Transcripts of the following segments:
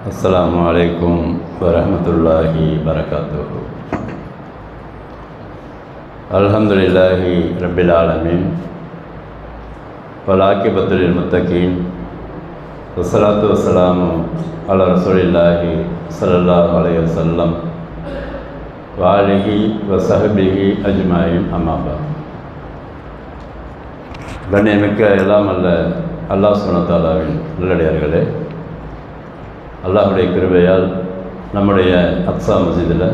அஸ்லாம் வலைக்கும் வரமத்துல்லாஹி வரகாத்து அலமதுல்லாஹி ரபில் ஆலமீன் பலாக்கிபத்துலில் முத்தகீன் வசலாத்து வசலாம் அல ரசூலில்லாஹி சல்லா அலைய சொல்லம் வாலிகி வசஹபிகி அஜ்மாயின் அம்மாபா கண்ணியமிக்க எல்லாம் அல்ல அல்லாஹ் சுனத்தாலாவின் உள்ளடியார்களே அல்லாஹுடைய கிருபையால் நம்முடைய அக்ஸா மசிதில்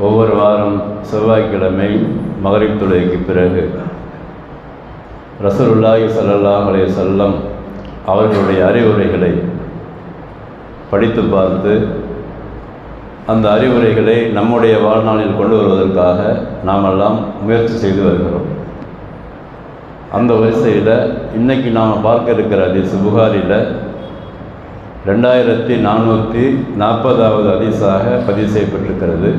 ஒவ்வொரு வாரம் செவ்வாய்க்கிழமை மகரிப் தொழுகைக்கு பிறகு ரசூலுல்லாஹி ஸல்லல்லாஹு அலைஹி செல்லம் அவர்களுடைய அறிவுரைகளை படித்து பார்த்து அந்த அறிவுரைகளை நம்முடைய வாழ்நாளில் கொண்டு வருவதற்காக நாமெல்லாம் முயற்சி செய்து வருகிறோம். அந்த வரிசையில் இன்றைக்கி நாம் பார்க்க இருக்கிற அதிசு புகாரில் ரெண்டாயிரத்தி நானூற்றி நாற்பதாவது அதிசாக பதிவு செய்யப்பட்டிருக்கிறது.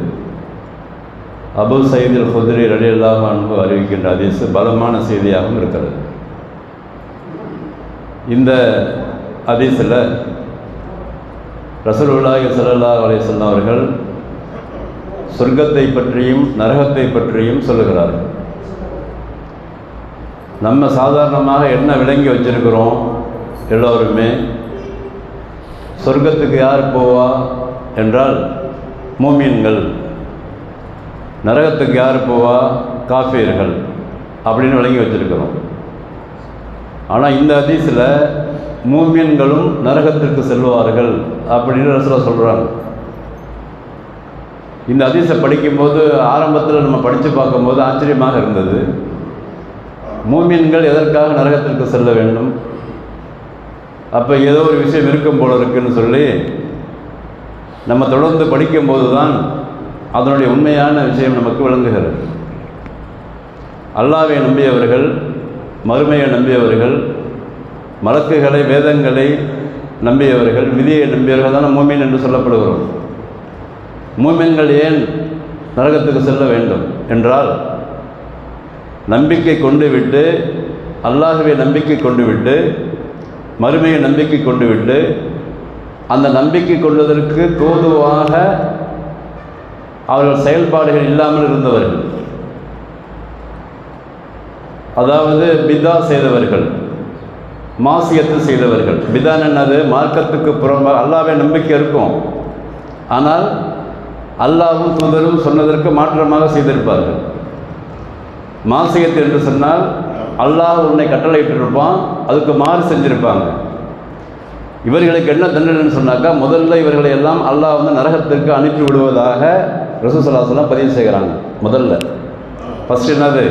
அபு சயீதில் ஹுதிரி ரலி அல்லாஹ் அன்பு அறிவிக்கின்ற அதிசு பலமான செய்தியாகவும் இருக்கிறது. இந்த அதிசில் ரசூலுல்லாஹி ஸல்லல்லாஹு அலைஹி அவர்கள் சொர்க்கத்தை பற்றியும் நரகத்தை பற்றியும் சொல்லுகிறார்கள். நம்ம சாதாரணமாக என்ன விளங்கி வச்சிருக்கிறோம்? எல்லோருமே சொர்க்கத்துக்கு யார் போவா என்றால் மூமியன்கள் நரகத்துக்கு யார் போவா? காஃபியர்கள் அப்படின்னு விளங்கி வச்சிருக்கிறோம். ஆனால் இந்த அதிசில் மூமியன்களும் நரகத்திற்கு செல்வார்கள் அப்படின்னு ரசூலா சொல்கிறாங்க இந்த அதிசை படிக்கும்போது ஆரம்பத்தில் நம்ம படித்து பார்க்கும்போது ஆச்சரியமாக இருந்தது. மூமியன்கள் எதற்காக நரகத்திற்கு செல்ல வேண்டும்? அப்போ ஏதோ ஒரு விஷயம் இருக்கும் போல இருக்குன்னு சொல்லி நம்ம தொடர்ந்து படிக்கும்போது தான் அதனுடைய உண்மையான விஷயம் நமக்கு விளங்குகிறது. அல்லாவை நம்பியவர்கள் மறுமையை நம்பியவர்கள் மலக்குகளை வேதங்களை நம்பியவர்கள் விதியை நம்பியவர்கள் தான் மூமின் என்று சொல்லப்படுகிறோம். மூமின்கள் ஏன் நரகத்துக்கு செல்ல வேண்டும் என்றால் நம்பிக்கை கொண்டு விட்டு அல்லாஹுவை நம்பிக்கை கொண்டு விட்டு மறுமையை நம்பிக்கை கொண்டு விட்டு அந்த நம்பிக்கை கொள்வதற்கு தோதுவாக அவர்கள் செயல்பாடுகள் இல்லாமல் இருந்தவர்கள். அதாவது பிதா செய்தவர்கள் மாசியத்து செய்தவர்கள். பிதான் என்னது? மார்க்கத்துக்கு புறம்பாக அல்லாவே நம்பிக்கை இருக்கும். ஆனால் அல்லாவும் தூதரும் சொன்னதற்கு மாற்றமாக செய்திருப்பார்கள். மாசியத்து என்று சொன்னால் அல்லாஹ் உன்னை கட்டளையிட்டிருப்பான் அதுக்கு மாறு செஞ்சுருப்பாங்க. இவர்களுக்கு என்ன தண்டனைன்னு சொன்னாக்கா முதல்ல இவர்களை எல்லாம் அல்லாஹ் வந்து நரகத்திற்கு அனுப்பி விடுவதாக ரசூசலாசலாம் பதிவு செய்கிறாங்க முதல்ல. ஃபஸ்ட் என்னது?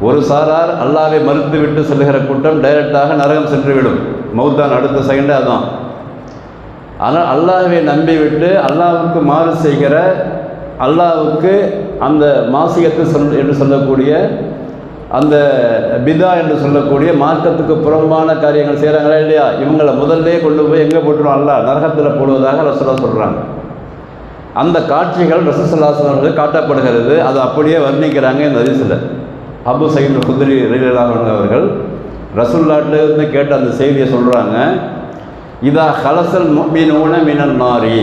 ஒரு சாரார் அல்லாவை மறுத்து விட்டு செல்கிற கூட்டம் டைரெக்டாக நரகம் சென்றுவிடும். மௌத்தான் அடுத்த செகண்டே அதான். ஆனால் அல்லாஹை நம்பி விட்டு அல்லாவுக்கு மாறு செய்கிற அல்லாவுக்கு அந்த மாசியத்து சொல் என்று சொல்லக்கூடிய அந்த பிதா என்று சொல்லக்கூடிய மார்க்கத்துக்கு புறம்பான காரியங்கள் செய்கிறாங்களா இல்லையா? இவங்களை முதல்லே கொண்டு போய் எங்கே போட்டுரும் அல்ல நரகத்தில் போடுவதாக ரசூலா சொல்கிறாங்க அந்த காட்சிகள் ரசசல்லாசனர்கள் காட்டப்படுகிறது. அது அப்படியே வர்ணிக்கிறாங்க இந்த அதிசயில் அபு சயீத் குதிரி ரயிலாக அவர்கள் ரசுல்லாட்டிலிருந்து கேட்ட அந்த செய்தியை சொல்கிறாங்க இதா ஹலசல் மீனூன மீனல் நாரி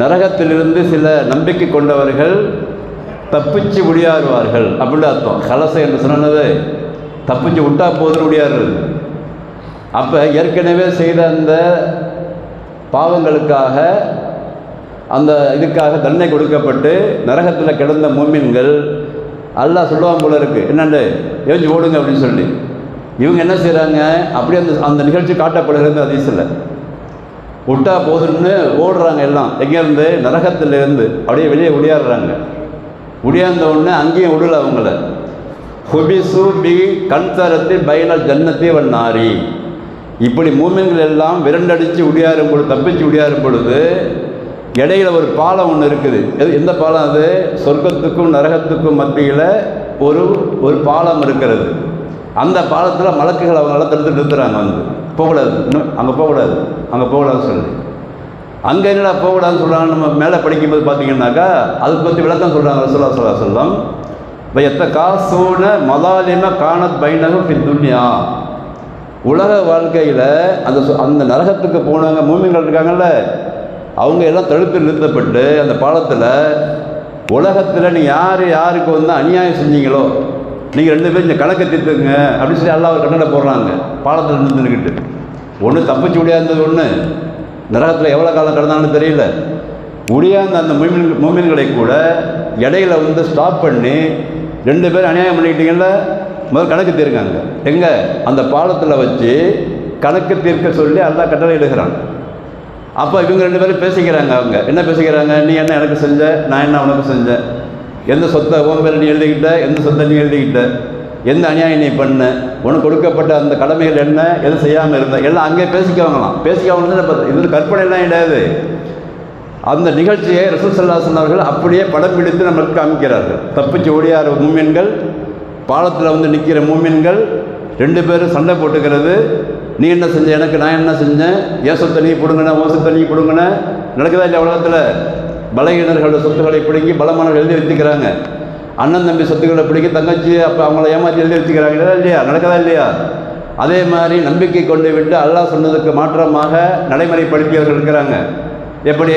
நரகத்திலிருந்து சில நம்பிக்கை கொண்டவர்கள் தப்பிச்சு முடியாறுவார்கள் அப்படின்னு அர்த்தம். கலசை என்று சொன்னது. தப்பிச்சு விட்டா போதும் முடியாறுறது அப்போ ஏற்கனவே செய்த அந்த பாவங்களுக்காக அந்த இதுக்காக தண்டனை கொடுக்கப்பட்டு நரகத்தில் கிடந்த மூமின்கள் அல்லா சொல்லுவாங்க போல இருக்குது என்னண்டு? எழுச்சி ஓடுங்க அப்படின்னு சொல்லி. இவங்க என்ன செய்கிறாங்க அப்படியே அந்த அந்த நிகழ்ச்சி காட்டப்படுகிறது அதிசயில் விட்டா போதும்னு ஓடுறாங்க எல்லாம். எங்கேருந்து நரகத்திலேருந்து. அப்படியே வெளியே ஒடியாடுறாங்க ஒடியாந்த உடனே அங்கேயும் விடல அவங்கள. ஹொபிசு பி கண்தரத்தில் பயனல் ஜன்னத்தி வன் நாரி. இப்படி மூமின்கள் எல்லாம் விரண்டடித்து உடியாரும் பொழுது தப்பிச்சு உடியாரும் பொழுது இடையில ஒரு பாலம் ஒன்று இருக்குது. எது எந்த பாலம் அது? சொர்க்கத்துக்கும் நரகத்துக்கும் மத்தியில் ஒரு ஒரு பாலம் இருக்கிறது. அந்த பாலத்தில் மலக்குகள் அவங்களால தடுத்து நிறுத்துகிறாங்க வந்து. போகக்கூடாது. இன்னும் அங்கே போகக்கூடாது. அங்கே போகக்கூடாதுன்னு சொல்லி. அங்கே என்னடா போகக்கூடாதுன்னு சொல்கிறாங்க நம்ம மேலே படிக்கும்போது பார்த்தீங்கன்னாக்கா அதை பற்றி விளக்கம் சொல்கிறாங்க ரசோல்லா சொல்லா சொல்லம் இப்போ எத்த காசோன மலாலிம காணத் பைனகம் ஃபித் துன்யா. உலக வாழ்க்கையில் அந்த சு- அந்த நரகத்துக்கு போனவங்க மூமிகள் இருக்காங்கல்ல அவங்க எல்லாம் தடுத்து நிறுத்தப்பட்டு அந்த பாலத்தில் உலகத்தில் நீ யார் யாருக்கு வந்து அநியாயம் செஞ்சீங்களோ நீங்கள் ரெண்டு பேரும் இந்த கணக்கை தீர்த்துங்க அப்படின்னு சொல்லி எல்லாம் ஒரு கண்ணடை போடுறாங்க. பாலத்தில் நின்றுக்கிட்டு ஒன்று தப்பிச்சு முடியாது ஒன்று நரகத்தில் எவ்வளோ காலம் கடந்தாலும் தெரியல. முடியாத அந்த மூமின் மூமின்களை கூட இடையில வந்து ஸ்டாப் பண்ணி ரெண்டு பேரும் அநியாயம் பண்ணிக்கிட்டீங்கல்ல முதல் கணக்கு தீர்க்காங்க. எங்கே? அந்த பாலத்தில் வச்சு கணக்கு தீர்க்க சொல்லி எல்லாம் கட்டளை எடுக்கிறாங்க அப்போ இவங்க ரெண்டு பேரும் பேசிக்கிறாங்க அவங்க. என்ன பேசிக்கிறாங்க? நீ என்ன எனக்கு செஞ்ச? நான் என்ன உனக்கு செஞ்சேன்? எந்த சொத்தை உன் பேர் நீ எழுதிக்கிட்ட? எந்த சொத்தை நீ எழுதிக்கிட்ட? எந்த அநியாயம் நீ பண்ண? உனக்கு கொடுக்கப்பட்ட அந்த கடமைகள் என்ன? எது செய்யாமல் இருந்த? எல்லாம் அங்கே பேசிக்கவங்களாம். பேசிக்கவங்க இது கற்பனை எல்லாம் கிடையாது. அந்த நிகழ்ச்சியை ரசூல் சல்லாசன் அவர்கள் அப்படியே படம் பிடித்து நம்மளுக்கு காமிக்கிறார்கள். தப்பிச்சு ஓடியார் மூமின்கள் பாலத்தில் வந்து நிற்கிற மூமின்கள் ரெண்டு பேரும் சண்டை போட்டுக்கிறது. நீ என்ன செஞ்ச? எனக்கு நான் என்ன செஞ்சேன் ஏன் சொத்தை நீ பிடுங்கின ஓ சொத்தை நீ பிடுங்கின? நடக்குதா இல்லை உலகத்தில்? பலகீனர்களோட சொத்துக்களை பிடுங்கி பலமானவர்கள் எழுதி வைத்துக்கிறாங்க அண்ணன் தம்பி சொத்துக்களை பிடிக்க தங்கச்சி அப்போ அவங்கள ஏமாற்றி எழுதி வச்சுக்கிறாங்களா இல்லையா? நடக்குதா இல்லையா? அதே மாதிரி நம்பிக்கை கொண்டு விட்டு அல்லாஹ் சொன்னதுக்கு மாற்றமாக நடைமுறைப்படுத்தியவர்கள் இருக்கிறாங்க. எப்படி?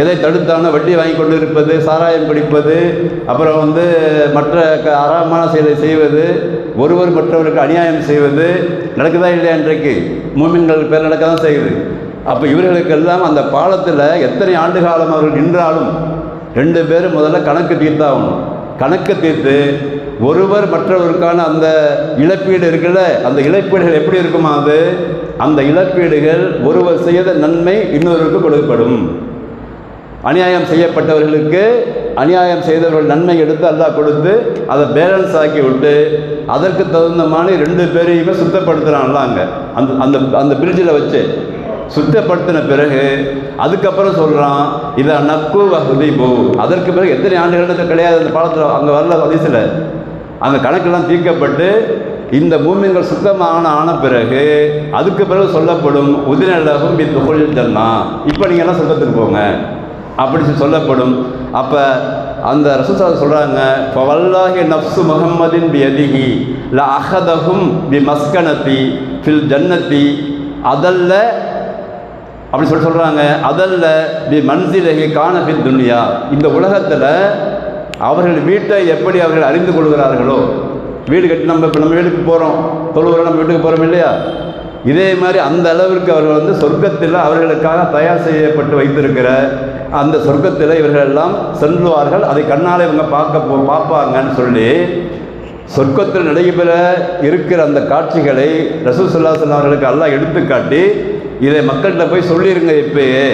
எதை தடுத்தானோ வட்டி வாங்கி கொண்டு இருப்பது சாராயம் பிடிப்பது அப்புறம் வந்து மற்ற க அறமான செயலை செய்வது ஒருவர் மற்றவருக்கு அநியாயம் செய்வது நடக்குதா இல்லையா இன்றைக்கு? மூமின்கள் பேர் நடக்க தான் செய்யுது. அப்போ இவர்களுக்கெல்லாம் அந்த பாலத்தில் எத்தனை ஆண்டு காலம் அவர்கள் நின்றாலும் ரெண்டு பேரும் முதல்ல கணக்கு தீர்த்தாகணும். கணக்கு தீர்த்து ஒருவர் மற்றவருக்கான அந்த இழப்பீடு இருக்குல்ல அந்த இழப்பீடுகள் எப்படி இருக்குமா அது? அந்த இழப்பீடுகள் ஒருவர் செய்த நன்மை இன்னொருவருக்கு கொடுக்கப்படும். அநியாயம் செய்யப்பட்டவர்களுக்கு அநியாயம் செய்தவர்கள் நன்மை எடுத்து அல்லாஹ் கொடுத்து அதை பேலன்ஸ் ஆக்கி விட்டு அதற்கு தகுந்த மாதிரி ரெண்டு பேரையுமே சுத்தப்படுத்துகிறான்ல அங்கே. அந்த அந்த அந்த பிரிட்ஜில் வச்சு. சுத்தப்படுத்தின பிறகு அதுக்கப்புறம் சொல்கிறான் இதை நக்கு வசதி போ அதற்கு பிறகு எத்தனை ஆண்டுகளுக்கு கிடையாது அந்த பாலத்தில் அங்கே வரல வதிசில் அந்த கணக்கெல்லாம் தீர்க்கப்பட்டு இந்த பூமிகள் சுத்தமான ஆன பிறகு அதுக்கு பிறகு சொல்லப்படும் உதினலகம் இந்த தொழில் ஜன்னா. இப்போ நீங்கள் எல்லாம் சுத்தத்துக்கு போங்க. அப்படி சொல்லி சொல்லப்படும். அப்போ அந்த ரசூசா சொல்கிறாங்க இப்போ வல்லாஹி நஃப்சு முகம்மதின் பி அதிகி ல அஹதஹும் பி மஸ்கனத்தி ஃபில் ஜன்னத்தி. அதல்ல அப்படி சொல்லி சொல்கிறாங்க அதல்ல பி மன்சிலகி காணபில் துன்யா. இந்த உலகத்தில் அவர்கள் வீட்டை எப்படி அவர்கள் அறிந்து கொள்கிறார்களோ வீடு கட்டி நம்ம இப்போ நம்ம வீட்டுக்கு போகிறோம் தொழுகிறோம் நம்ம வீட்டுக்கு போகிறோம் இல்லையா? இதே மாதிரி அந்த அளவிற்கு அவர்கள் வந்து சொர்க்கத்தில் அவர்களுக்காக தயார் செய்யப்பட்டு வைத்திருக்கிற அந்த சொர்க்கத்தில் இவர்கள் எல்லாம் செல்வார்கள். அதை கண்ணால் இவங்க பார்க்க போ பார்ப்பாங்கன்னு சொல்லி சொர்க்கத்தில் நடைபெற இருக்கிற அந்த காட்சிகளை ரசூசுல்லா அவர்களுக்கு எல்லாம் எடுத்துக்காட்டி இதை மக்கள்கிட்ட போய் சொல்லிடுங்க இப்பயே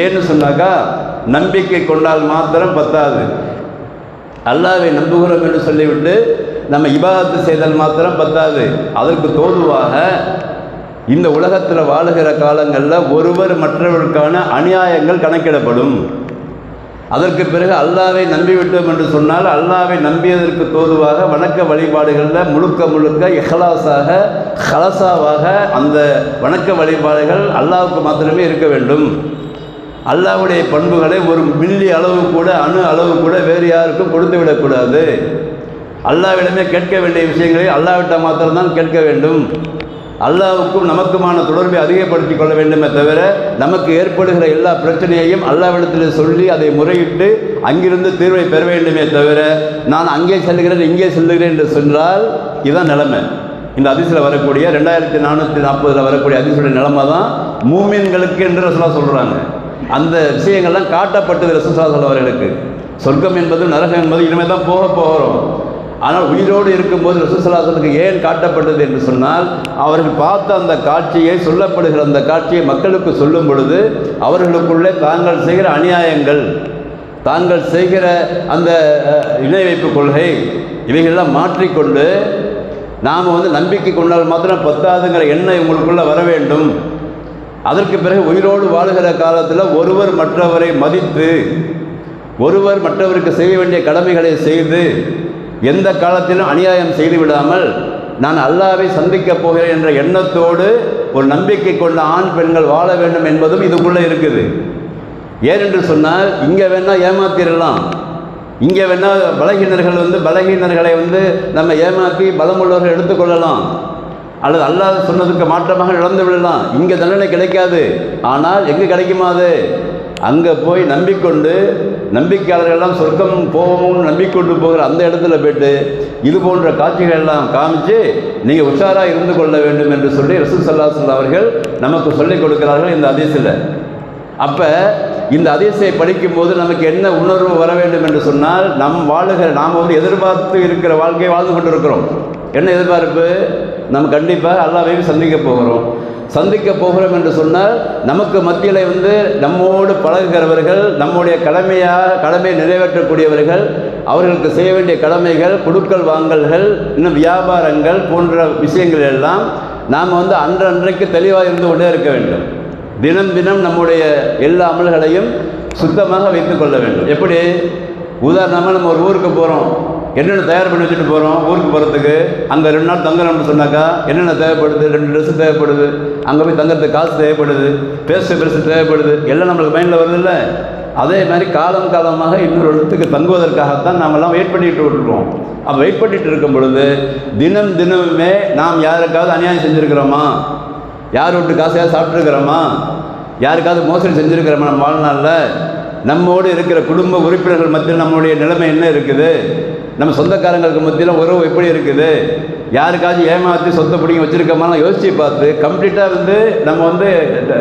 ஏன்னு சொன்னாக்கா நம்பிக்கை கொண்டால் மாத்திரம் பத்தாது. அல்லாவை நம்புகிறோம் என்று சொல்லிவிட்டு நம்ம இபாதத்து செய்தால் மாத்திரம் பத்தாது. அதற்கு தோதுவாக இந்த உலகத்தில் வாழுகிற காலங்களில் ஒருவர் மற்றவருக்கான அநியாயங்கள் கணக்கிடப்படும். அதற்கு பிறகு அல்லாவை நம்பிவிட்டோம் என்று சொன்னால் அல்லாவை நம்பியதற்கு தோதுவாக வணக்க வழிபாடுகளில் முழுக்க முழுக்க இஹ்லாஸாக ஹலசாவாக அந்த வணக்க வழிபாடுகள் அல்லாவுக்கு மாத்திரமே இருக்க வேண்டும். அல்லாவுடைய பண்புகளை ஒரு மில்லி அளவு கூட அணு அளவு கூட வேறு யாருக்கும் கொடுத்து விடக்கூடாது. அல்லாவிடமே கேட்க வேண்டிய விஷயங்களை அல்லாவிட்ட மாத்திரம்தான் கேட்க வேண்டும். அல்லாவுக்கும் நமக்குமான தொடர்பை அதிகப்படுத்தி கொள்ள வேண்டுமே தவிர நமக்கு ஏற்படுகிற எல்லா பிரச்சனையையும் அல்லாவிடத்தில் சொல்லி அதை முறையிட்டு அங்கிருந்து தீர்வை பெற வேண்டுமே தவிர நான் அங்கே செல்கிறேன் இங்கே செல்லுகிறேன் என்று சொன்னால் இதுதான் நிலைமை. இந்த அதிசயில் வரக்கூடிய ரெண்டாயிரத்தி நானூற்றி நாற்பதில் வரக்கூடிய அதிசயோட நிலைமை தான் மூமின்களுக்கு என்று ரசலா சொல்கிறாங்க அந்த விஷயங்கள்லாம் காட்டப்பட்டது ரசூலா சொல்லவர்களுக்கு சொர்க்கம் என்பது நரகம் என்பது இனிமேல் தான் போக போகிறோம். ஆனால் உயிரோடு இருக்கும்போது ரசூசலாசனுக்கு ஏன் காட்டப்பட்டது என்று சொன்னால் அவர்கள் பார்த்த அந்த காட்சியை சொல்லப்படுகிற அந்த காட்சியை மக்களுக்கு சொல்லும் பொழுது அவர்களுக்குள்ளே தாங்கள் செய்கிற அநியாயங்கள் தாங்கள் செய்கிற அந்த இணை வைப்பு கொள்கை இவைகளெல்லாம் மாற்றிக்கொண்டு நாம் வந்து நம்பிக்கை கொண்டால் மாத்திரம் பத்தாதுங்கிற எண்ணம் உங்களுக்குள்ளே வர வேண்டும். அதற்கு பிறகு உயிரோடு வாழுகிற காலத்தில் ஒருவர் மற்றவரை மதித்து ஒருவர் மற்றவருக்கு செய்ய வேண்டிய கடமைகளை செய்து எந்த காலத்திலும் அநியாயம் செய்து விடாமல் நான் அல்லாவை சந்திக்கப் போகிறேன் என்ற எண்ணத்தோடு ஒரு நம்பிக்கை கொண்ட ஆண் பெண்கள் வாழ வேண்டும் என்பதும் இதுக்குள்ளே இருக்குது. ஏனென்று சொன்னால் இங்கே வேணால் ஏமாத்திடலாம் இங்கே வேணால் பலகீனர்கள் வந்து பலகீனர்களை வந்து நம்ம ஏமாற்றி பலமுள்ளவர்கள் எடுத்துக்கொள்ளலாம் அல்லது அல்லாஹ் சொன்னதுக்கு மாற்றமாக நடந்து விடலாம். இங்கே தண்டனை கிடைக்காது. ஆனால் எங்கே கிடைக்குமா அது? அங்கே போய் நம்பிக்கொண்டு நம்பிக்கையாளர்கள் எல்லாம் சொர்க்கம் போவோம்னு நம்பிக்கொண்டு போகிற அந்த இடத்துல போயிட்டு இது போன்ற காட்சிகள் எல்லாம் காமிச்சு நீங்கள் உஷாராக இருந்து கொள்ள வேண்டும் என்று சொல்லி ரசூல் சல்லாஹ் அவர்கள் நமக்கு சொல்லிக் கொடுக்கிறார்கள் இந்த அதிசயில் அப்போ இந்த அதிசயை படிக்கும்போது நமக்கு என்ன உணர்வு வர வேண்டும் என்று சொன்னால் நம் வாழுகிற நாம் வந்து எதிர்பார்த்து இருக்கிற வாழ்க்கையை வாழ்ந்து கொண்டிருக்கிறோம். என்ன எதிர்பார்ப்பு? நம்ம கண்டிப்பாக அல்லாவையும் சந்திக்க போகிறோம். சந்திக்க போகிறோம் என்று சொன்னால் நமக்கு மத்தியில் வந்து நம்மோடு பழகுகிறவர்கள் நம்முடைய கடமையாக கடமையை நிறைவேற்றக்கூடியவர்கள் அவர்களுக்கு செய்ய வேண்டிய கடமைகள் குடுக்கல் வாங்கல்கள் இன்னும் வியாபாரங்கள் போன்ற விஷயங்கள் எல்லாம் நாம் வந்து அன்றன்றைக்கு தெளிவாக இருந்து கொண்டே இருக்க வேண்டும். தினம் தினம் நம்முடைய எல்லா அமல்களையும் சுத்தமாக வைத்துக்கொள்ள வேண்டும். எப்படி? உதாரணமாக நம்ம ஒரு ஊருக்கு போகிறோம் என்னென்ன தயார் பண்ணி வச்சுட்டு போகிறோம் ஊருக்கு போகிறதுக்கு அங்கே ரெண்டு நாள் தங்குறோம்னு சொன்னாக்கா என்னென்ன தேவைப்படுது? ரெண்டு ட்ரெஸ்ஸு தேவைப்படுது. அங்கே போய் தங்குறதுக்கு காசு தேவைப்படுது. பேச பெருசு தேவைப்படுது. எல்லாம் நம்மளுக்கு மைண்டில் வருதுல்ல? அதே மாதிரி காலம் காலமாக இன்னொரு இடத்துக்கு தங்குவதற்காகத்தான் நாமெல்லாம் வெயிட் பண்ணிட்டு இருக்கோம். அப்போ வெயிட் பண்ணிட்டு இருக்கும் பொழுது தினம் தினமுமே நாம் யாருக்காவது அநியாயம் செஞ்சுருக்கிறோமா? யார் விட்டு காசையாக சாப்பிட்ருக்கிறோமா யாருக்காவது மோசடி செஞ்சுருக்கிறோமா நம்ம வாழ்நாளில்? நம்மோடு இருக்கிற குடும்ப உறுப்பினர்கள் மத்தியில் நம்மளுடைய நிலைமை என்ன இருக்குது? நம்ம சொந்தக்காரங்களுக்கு மத்தியில் உறவு எப்படி இருக்குது? யாருக்காச்சும் ஏமாற்றி சொத்தை பிடிங்க வச்சுருக்கோமாலாம் யோசித்து பார்த்து கம்ப்ளீட்டாக வந்து நம்ம வந்து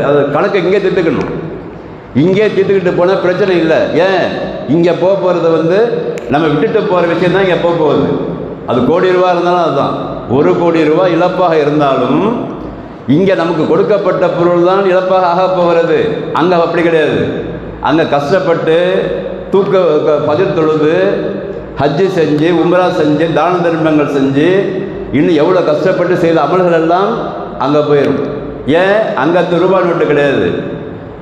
அது கணக்கை இங்கே திட்டுக்கணும் இங்கே திட்டுக்கிட்டு போனால் பிரச்சனை இல்லை. ஏன்? இங்கே போக போகிறது வந்து நம்ம விட்டுட்டு போகிற விஷயம் தான் இங்கே போக போகுது. அது கோடி ரூபா இருந்தாலும் அதுதான். ஒரு கோடி ரூபா இழப்பாக இருந்தாலும் இங்கே நமக்கு கொடுக்கப்பட்ட பொருள் தான் இழப்பாக ஆக போகிறது. அங்கே அப்படி கிடையாது. அங்கே கஷ்டப்பட்டு தூக்க க- பதில் தொழுது ஹஜ்ஜு செஞ்சு உம்ரா செஞ்சு தான தர்மங்கள் செஞ்சு இன்னும் எவ்வளோ கஷ்டப்பட்டு செய்த அமல்கள் எல்லாம் அங்கே போயிடும் ஏன்? அங்கே அந்த ரூபாய் நோட்டு கிடையாது.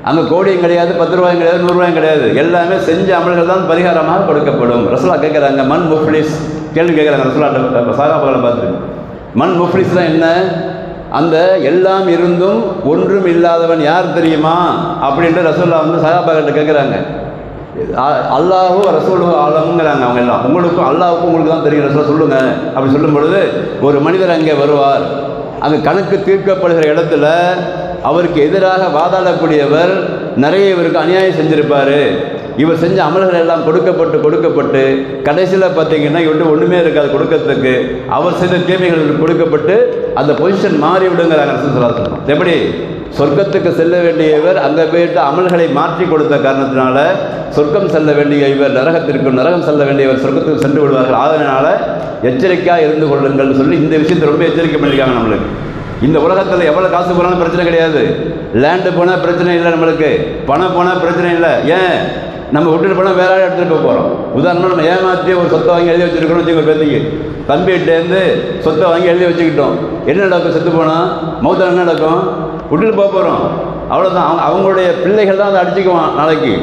அங்கே கோடியும் கிடையாது பத்து ரூபாயும் கிடையாது நூறுரூவாயும் கிடையாது. எல்லாமே செஞ்ச அமல்கள் தான் பரிகாரமாக கொடுக்கப்படும். ரசோலா கேட்குறாங்க மண் முஃப்லிஸ்? கேள்வி கேட்குறாங்க ரசோலா சாகாபாகளை பார்த்து மண் முஃப்லிஸ்லாம் என்ன? அந்த எல்லாம் இருந்தும் ஒன்றும் இல்லாதவன் யார் தெரியுமா? அப்படின்ட்டு ரசோல்லா வந்து சகாபாக்கிட்ட கேட்குறாங்க அல்லாஹோ ரசோலும் ஆலம்ங்கிறாங்க அவங்க எல்லாம். உங்களுக்கும் அல்லாவுக்கும் உங்களுக்கு தான் தெரியும். ரசூலா சொல்லுங்க. அப்படி சொல்லும் பொழுது ஒரு மனிதர் அங்கே வருவார். அங்கே கணக்கு தீர்க்கப்படுகிற இடத்துல அவருக்கு எதிராக வாதாடக்கூடியவர் நிறைய இவருக்கு அநியாயம் செஞ்சுருப்பார். இவர் செஞ்ச அமல்கள் எல்லாம் கொடுக்கப்பட்டு கொடுக்கப்பட்டு கடைசியில் பார்த்தீங்கன்னா இவர்கிட்ட ஒன்றுமே இருக்காது கொடுக்கறதுக்கு. அவர் செய்த தீமைகள் கொடுக்கப்பட்டு அந்த பொசிஷன் மாறி விடுங்கிறாங்க ரசூலுல்லாஹி எப்படி? சொர்க்கத்துக்கு செல்ல வேண்டியவர் அங்கே போயிட்டு அமல்களை மாற்றி கொடுத்த காரணத்தினால சொர்க்கம் செல்ல வேண்டிய இவர் நரகத்திற்கும் நரகம் செல்ல வேண்டியவர் சொர்க்கத்துக்கு சென்று விடுவார்கள். அதனால் எச்சரிக்கையாக இருந்து கொள்ளுங்கள் சொல்லி இந்த விஷயத்தை ரொம்ப எச்சரிக்கை பண்ணியிருக்காங்க நம்மளுக்கு. இந்த உலகத்தில் எவ்வளோ காசு போனாலும் பிரச்சனை கிடையாது. லேண்டு போனால் பிரச்சனை இல்லை நம்மளுக்கு. பணம் போனால் பிரச்சனை இல்லை. ஏன்? நம்ம விட்டுட்டு போனால் வேற ஆள் எடுத்துகிட்டு போகிறோம் உதாரணமாக நம்ம ஏமாற்றி ஒரு சொத்தை வாங்கி எழுதி வச்சுருக்கோம் வச்சுக்கோ பேத்திக்கு. தம்பிகிட்டேருந்து சொத்தை வாங்கி எழுதி வச்சுக்கிட்டோம். என்ன நடக்கும் செத்து போனால் மௌத்தம் என்ன நடக்கும்? விட்டுட்டு போக போகிறோம் அவ்வளோதான் அவங்க அவங்களுடைய பிள்ளைகள் தான் அதை அடிச்சுக்குவான் நாளைக்கு.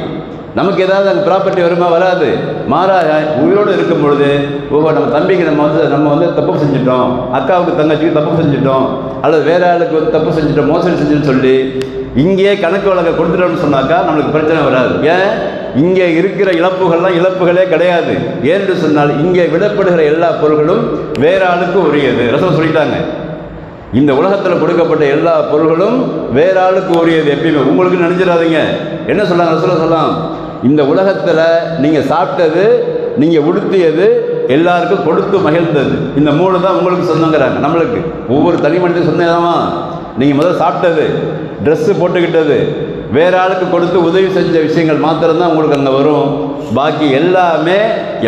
நமக்கு ஏதாவது அந்த ப்ராப்பர்ட்டி வருமா? வராது. மாறாக உயிரோடு இருக்கும் பொழுது ஓஹோ நம்ம தம்பிக்கு நம்ம வந்து நம்ம வந்து தப்பு செஞ்சிட்டோம். அக்காவுக்கு தங்கச்சிக்கு தப்பு செஞ்சிட்டோம். அல்லது வேற ஆளுக்கு வந்து தப்பு செஞ்சிட்டோம் மோசடி செஞ்சுன்னு சொல்லி இங்கேயே கணக்கு வழக்கை கொடுத்துட்டோம்னு சொன்னாக்கா நம்மளுக்கு பிரச்சனை வராது. ஏன்? இங்கே இருக்கிற இழப்புகள்லாம் இழப்புகளே கிடையாது. ஏன்னு சொன்னால் இங்கே விடப்படுகிற எல்லா பொருள்களும் வேற ஆளுக்கு உரியது. ரசம் சொல்லிட்டாங்க. இந்த உலகத்தில் கொடுக்கப்பட்ட எல்லா பொருள்களும் வேற ஆளுக்கு உரியது எப்பயுமே. உங்களுக்கு நினைச்சிடாதீங்க என்ன சொன்னாங்க சொல்ல சொல்லலாம் இந்த உலகத்தில் நீங்கள் சாப்பிட்டது நீங்கள் உடுத்தியது எல்லாருக்கும் கொடுத்து மகிழ்ந்தது. இந்த மூணு தான் உங்களுக்கு சொந்தங்கிறாங்க நம்மளுக்கு. ஒவ்வொரு தனி மனிதன் சொன்னதாமா நீங்கள் முதல்ல சாப்பிட்டது ட்ரெஸ்ஸு போட்டுக்கிட்டது. வேறு ஆளுக்கு கொடுத்து உதவி செஞ்ச விஷயங்கள் மாத்திரம்தான் உங்களுக்கு அங்கே வரும். பாக்கி எல்லாமே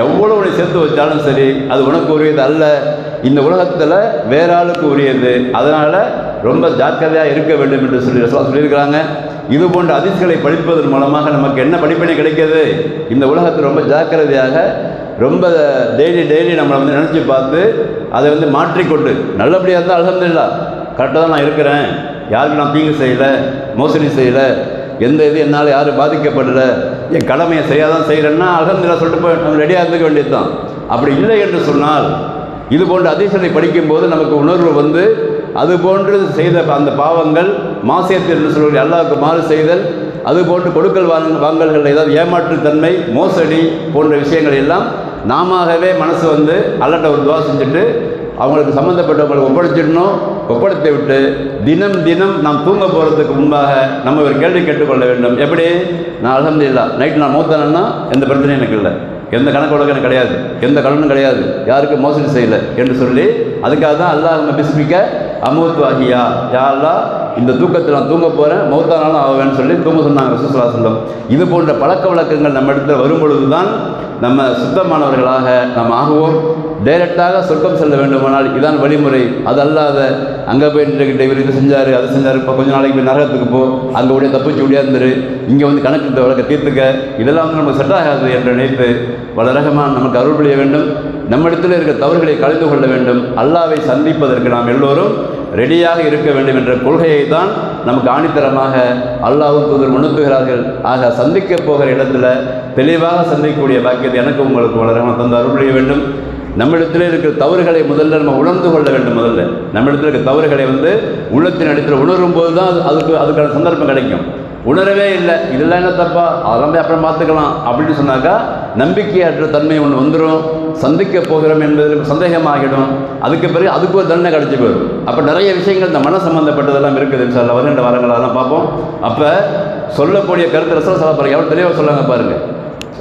எவ்வளோ உனக்கு சேர்த்து வச்சாலும் சரி அது உனக்கு உரியது அல்ல. இந்த உலகத்தில் வேற ஆளுக்கு உரியது. அதனால் ரொம்ப ஜாக்கிரதையாக இருக்க வேண்டும் என்று சொல்லி ரசூலா சொல்லியிருக்கிறாங்க. இது போன்ற அதிர்ச்சிகளை படிப்பதன் மூலமாக நமக்கு என்ன படிப்பினை கிடைக்கிறது? இந்த உலகத்தில் ரொம்ப ஜாக்கிரதையாக ரொம்ப டெய்லி டெய்லி நம்மளை வந்து நினச்சி பார்த்து அதை வந்து மாற்றிக்கொண்டு நல்லபடியாக இருந்தால் அலமதுல்லா கரெக்டாக தான் நான் இருக்கிறேன். யாருக்கு நான் தீங்கு செய்யலை மோசடி செய்யலை எந்த இது என்னால் யாரும் பாதிக்கப்படலை என் கடமையை செய்யாதான் செய்கிறேன்னா அலமதுல்லா சொல்லிட்டு போய் நம்ம ரெடியாக இருந்துக்க வேண்டியது தான் அப்படி இல்லை என்று சொன்னால் இது போன்ற அதிசயத்தை படிக்கும்போது நமக்கு உணர்வு வந்து அது போன்று செய்த அந்த பாவங்கள் மாசியத்தில் என்று சொல்வது அல்லாவுக்கு மாறு செய்தல் அது போன்று கொடுக்கல் வாங்க வாங்கல்கள் ஏதாவது ஏமாற்றுத்தன்மை மோசடி போன்ற விஷயங்கள் எல்லாம் நாமவே மனசு வந்து அல்லட்ட ஒரு துவா செஞ்சுட்டு அவங்களுக்கு சம்மந்தப்பட்டவங்களுக்கு ஒப்படைச்சிடணும் ஒப்படைத்து விட்டு தினம் தினம் நாம் தூங்க போகிறதுக்கு முன்பாக நம்ம ஒரு கேள்வி கேட்டுக்கொள்ள வேண்டும். எப்படி? நான் அலமதுல்லா நைட் நான் மூத்தானேன்னா எந்த பிரச்சனையும் எனக்கு இல்லை. எந்த கணக்கு வழக்கு எனக்கு கிடையாது. எந்த கடனும் கிடையாது. யாருக்கும் மோசடி செய்யலை என்று சொல்லி அதுக்காக தான் அல்லாஹ் நம்ம பிசிபிக்க அமௌத்து ஆகியா யாரெல்லாம் இந்த தூக்கத்தில் நான் தூங்க போகிறேன் மௌத்தானாலும் ஆவேன்னு சொல்லி தூங்க சொன்னாங்க ரசூசுல்லா சொல்லம் இது போன்ற பழக்க வழக்கங்கள் நம்ம இடத்துல வரும் பொழுது தான் நம்ம சுத்தமானவர்களாக நாம் ஆகுவோம். டைரெக்டாக சொர்க்கம் செல்ல வேண்டுமானால் இதான் வழிமுறை. அது அல்லாத அங்கே போயிட்டு இவர் இது செஞ்சார் அது செஞ்சார் இப்போ கொஞ்சம் நாளைக்கு போய் நரகத்துக்கு போ அங்கே உடைய தப்பிச்சு முடியாந்துரு இங்கே வந்து கணக்கு இந்த வழக்கை தீர்த்துக்க. இதெல்லாம் வந்து நமக்கு செட்டாகாது என்று நினைத்து வளரகமாக நமக்கு அருள் புரிய வேண்டும். நம்மிடத்தில் இருக்க தவறுகளை கலந்து கொள்ள வேண்டும். அல்லாவை சந்திப்பதற்கு நாம் எல்லோரும் ரெடியாக இருக்க வேண்டும் என்ற கொள்கையை தான் நமக்கு ஆணித்தரமாக அல்லாவும் தூதர் உணர்த்துகிறார்கள். ஆக சந்திக்கப் போகிற இடத்துல தெளிவாக சந்திக்கக்கூடிய பாக்கியத்தை எனக்கு உங்களுக்கு வளரகமாக தந்து அருள் புரிய வேண்டும். நம்மிடத்தில் இருக்கிற தவறுகளை முதல்ல நம்ம உணர்ந்து கொள்ள வேண்டும் முதல்ல. நம்மிடத்தில் இருக்கிற தவறுகளை வந்து உள்ளத்தின் அடித்தில் உணரும் போது தான் அதுக்கு அதுக்கான சந்தர்ப்பம் கிடைக்கும். உணரவே இல்லை. இதெல்லாம் என்ன தப்பா? அதெல்லாம் போய் அப்புறம் பார்த்துக்கலாம். அப்படின்னு சொன்னாக்கா நம்பிக்கையற்ற தன்மை ஒன்று வந்துடும் சந்திக்க போகிறோம் என்பதில் சந்தேகமாகிடும். அதுக்கு பிறகு அதுக்கு ஒரு தண்டனை கிடச்சி போயிடும். அப்போ நிறைய விஷயங்கள் இந்த மன சம்மந்தப்பட்டதெல்லாம் இருக்குது. சார் வருகின்ற வாரங்கள் அதெல்லாம் பார்ப்போம். அப்போ சொல்லக்கூடிய கருத்து ரசம் சொல்ல எவ்வளோ தெளிவாக சொல்லாங்க பாருங்கள்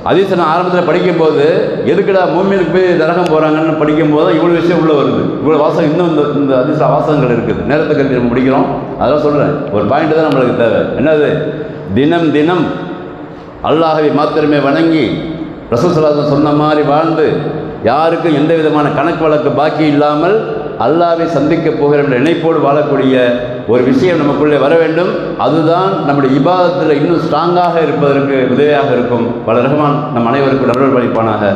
அதீசன் ஆரம்பத்தில் படிக்கும்போது எதுக்குடா மூமியனுக்கு போய் நரகம் போகிறாங்கன்னு படிக்கும்போது தான் இவ்வளோ விஷயம் உள்ளே வருது. இவ்வளோ வாசகம் இன்னும் இந்த இந்த அதிச வாசகங்கள் இருக்குது. நேரத்தை கல்வி நம்ம முடிக்கிறோம் அதெல்லாம் சொல்கிறேன் ஒரு பாயிண்ட் தான் நம்மளுக்கு தேவை. என்னது? தினம் தினம் அல்லாஹவை மாத்திரமே வணங்கி ரசூசலாசன் சொன்ன மாதிரி வாழ்ந்து யாருக்கும் எந்த விதமான கணக்கு வழக்கு பாக்கி இல்லாமல் அல்லாவை சந்திக்க போகிற என்ற நினைப்போடு வாழக்கூடிய ஒரு விஷயம் நமக்குள்ளே வர வேண்டும். அதுதான் நம்முடைய இபாதத்தில் இன்னும் ஸ்ட்ராங்காக இருப்பதற்கு உதவியாக இருக்கும். பல ரஹ்மான் நம் அனைவருக்கும் நல்லொரு பணிப்பானாக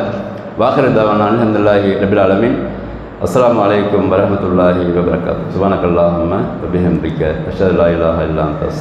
வாகர தவான் அலமதுல்லாஹி ரபில் அலமின் அஸ்ஸலாமு அலைக்கும் வரஹமத்துல்லாஹி வபரகாத்து சுபானக்கல்லாஹம்ம பிஹம்திக்க அஷதுல்லா இல்லாஹ் இல்லா அந்த